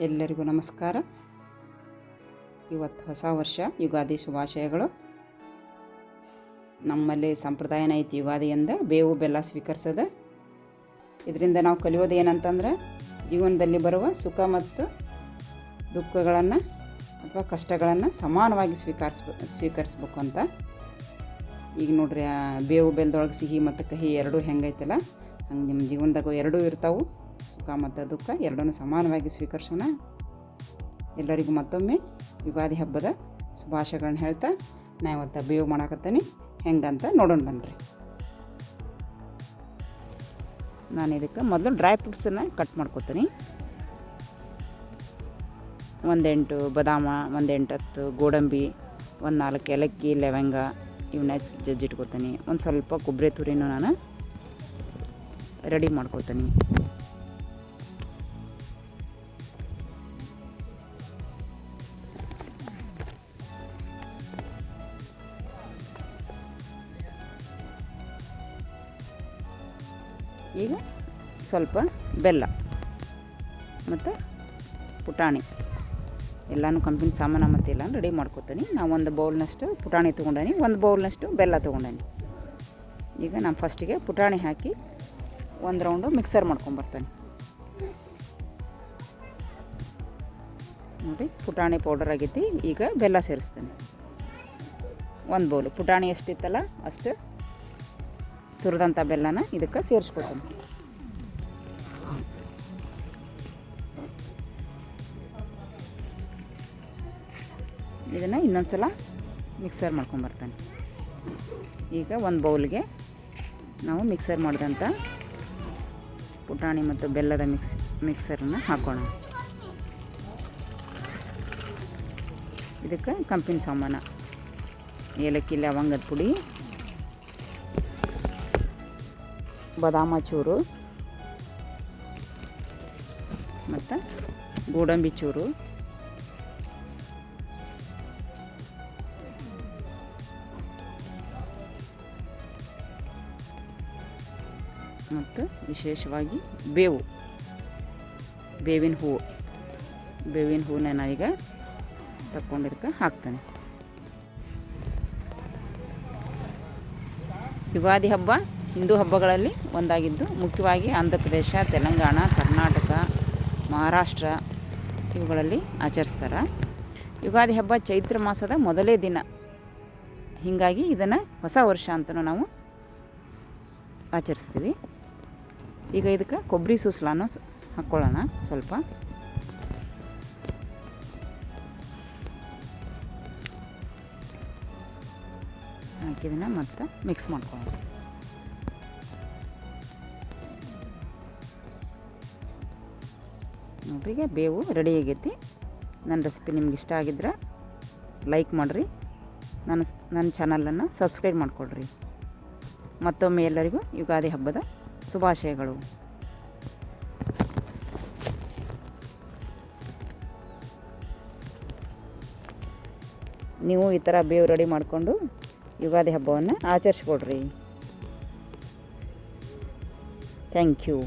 ಎಲ್ಲರಿಗೂ ನಮಸ್ಕಾರ. ಇವತ್ತು ಹೊಸ ವರ್ಷ, ಯುಗಾದಿ ಶುಭಾಶಯಗಳು. ನಮ್ಮಲ್ಲಿ ಸಂಪ್ರದಾಯನ ಐತಿ ಯುಗಾದಿಯಿಂದ ಬೇವು ಬೆಲ್ಲ ಸ್ವೀಕರಿಸೋದು. ಇದರಿಂದ ನಾವು ಕಲಿಯೋದು ಏನಂತಂದ್ರೆ, ಜೀವನದಲ್ಲಿ ಬರುವ ಸುಖ ಮತ್ತು ದುಃಖಗಳನ್ನು ಅಥವಾ ಕಷ್ಟಗಳನ್ನು ಸಮಾನವಾಗಿ ಸ್ವೀಕರಿಸ್ಬ, ಸ್ವೀಕರಿಸ್ಬೇಕು ಅಂತ. ಈಗ ನೋಡ್ರಿ ಬೇವು ಬೆಲ್ಲದೊಳಗೆ ಸಿಹಿ ಮತ್ತು ಕಹಿ ಎರಡೂ ಹೆಂಗೈತಲ್ಲ, ಹಂಗೆ ನಿಮ್ಮ ಜೀವನದಾಗ ಎರಡೂ ಇರ್ತಾವೆ. ಸುಖ ಮತ್ತು ದುಃಖ ಎರಡನ್ನೂ ಸಮಾನವಾಗಿ ಸ್ವೀಕರಿಸೋಣ. ಎಲ್ಲರಿಗೂ ಮತ್ತೊಮ್ಮೆ ಯುಗಾದಿ ಹಬ್ಬದ ಶುಭಾಶಯಗಳನ್ನ ಹೇಳ್ತಾ ನಾ ಇವತ್ತು ಬೇವು ಮಾಡಾಕತ್ತೀನಿ. ಹೆಂಗಂತ ನೋಡೋಣ ಬನ್ನಿರಿ ನಾನು ಇದಕ್ಕೆ ಮೊದಲು ಡ್ರೈ ಫ್ರೂಟ್ಸನ್ನು ಕಟ್ ಮಾಡ್ಕೊತೀನಿ. ಒಂದೆಂಟು ಬದಾಮ, ಒಂದೆಂಟು ಹತ್ತು ಗೋಡಂಬಿ, ಒಂದು ನಾಲ್ಕು ಏಲಕ್ಕಿ, ಲವಂಗ ಇವನ್ನ ಜಜ್ಜಿಟ್ಕೊತೀನಿ. ಒಂದು ಸ್ವಲ್ಪ ಕೊಬ್ಬರಿ ತುರಿನೂ ನಾನು ರೆಡಿ ಮಾಡ್ಕೊತೀನಿ ಈಗ ಸ್ವಲ್ಪ ಬೆಲ್ಲ ಮತ್ತು ಪುಟಾಣಿ. ಎಲ್ಲನೂ ಕಂಪಿನ ಸಾಮಾನು ಮತ್ತು ಎಲ್ಲ ರೆಡಿ ಮಾಡ್ಕೊತೀನಿ. ನಾವು ಒಂದು ಬೌಲ್ನಷ್ಟು ಪುಟಾಣಿ ತೊಗೊಂಡೇನಿ, ಒಂದು ಬೌಲ್ನಷ್ಟು ಬೆಲ್ಲ ತೊಗೊಂಡೇನಿ. ಈಗ ನಾನು ಫಸ್ಟಿಗೆ ಪುಟಾಣಿ ಹಾಕಿ ಒಂದು ರೌಂಡು ಮಿಕ್ಸರ್ ಮಾಡ್ಕೊಂಬರ್ತೇನೆ ನೋಡಿ, ಪುಟಾಣಿ ಪೌಡರ್ ಆಗೈತಿ. ಈಗ ಬೆಲ್ಲ ಸೇರಿಸ್ತೇನೆ. ಒಂದು ಬೌಲು. ಪುಟಾಣಿ ಎಷ್ಟಿತ್ತಲ್ಲ ಅಷ್ಟು ತುರಿದಂಥ ಬೆಲ್ಲನ ಇದಕ್ಕೆ ಸೇರಿಸ್ಕೊತೀನಿ ಇದನ್ನು ಇನ್ನೊಂದು ಸಲ ಮಿಕ್ಸರ್ ಮಾಡ್ಕೊಂಬರ್ತಾನೆ ಈಗ ಒಂದು ಬೌಲ್ಗೆ ನಾವು ಮಿಕ್ಸರ್ ಮಾಡಿದಂಥ ಪುಟಾಣಿ ಮತ್ತು ಬೆಲ್ಲದ ಮಿಕ್ಸ್ ಮಿಕ್ಸರನ್ನು ಹಾಕೋಣ. ಇದಕ್ಕೆ ಕಂಪಿನ ಸಾಮಾನ ಏಲಕ್ಕಿ, ಲವಂಗದ ಪುಡಿ ಬಾದಾಮ ಚೂರು ಮತ್ತು ಗೋಡಂಬಿ ಚೂರು. ಮತ್ತು ವಿಶೇಷವಾಗಿ ಬೇವು, ಬೇವಿನ ಹೂವು ಬೇವಿನ ಹೂವನ್ನ ನಾನೀಗ ತಕ್ಕೊಂಡಿದ್ದಕ್ಕೆ ಹಾಕ್ತೇನೆ. ಯುಗಾದಿ ಹಬ್ಬ ಹಿಂದೂ ಹಬ್ಬಗಳಲ್ಲಿ ಒಂದಾಗಿದ್ದು ಮುಖ್ಯವಾಗಿ ಆಂಧ್ರ ಪ್ರದೇಶ ತೆಲಂಗಾಣ, ಕರ್ನಾಟಕ, ಮಹಾರಾಷ್ಟ್ರ ಇವುಗಳಲ್ಲಿ ಆಚರಿಸ್ತಾರೆ. ಯುಗಾದಿ ಹಬ್ಬ ಚೈತ್ರ ಮಾಸದ ಮೊದಲೇ ದಿನ. ಹೀಗಾಗಿ ಇದನ್ನು ಹೊಸ ವರ್ಷ ಅಂತಲೂ ನಾವು ಆಚರಿಸ್ತೀವಿ. ಈಗ ಇದಕ್ಕೆ ಕೊಬ್ಬರಿ ಸೂಸಲಾನು ಹಾಕ್ಕೊಳ್ಳೋಣ ಸ್ವಲ್ಪ. ಹಾಕಿದನ್ನ ಮತ್ತೆ ಮಿಕ್ಸ್ ಮಾಡ್ಕೊಳ್ಳೋಣ. ನೋಡ್ರಿ, ಈಗ ಬೇವು ರೆಡಿ ಆಗೈತಿ. ನನ್ನ ರೆಸಿಪಿ ನಿಮ್ಗೆ ಇಷ್ಟ ಆಗಿದ್ರೆ ಲೈಕ್ ಮಾಡಿರಿ. ನನ್ನ ನನ್ನ ಚಾನಲನ್ನು ಸಬ್ಸ್ಕ್ರೈಬ್ ಮಾಡಿಕೊಡ್ರಿ. ಮತ್ತೊಮ್ಮೆ ಎಲ್ಲರಿಗೂ ಯುಗಾದಿ ಹಬ್ಬದ ಶುಭಾಶಯಗಳು. ನೀವು ಈ ಥರ ಬೇವು ರೆಡಿ ಮಾಡಿಕೊಂಡು ಯುಗಾದಿ ಹಬ್ಬವನ್ನು ಆಚರಿಸ್ಕೊಡ್ರಿ. Thank you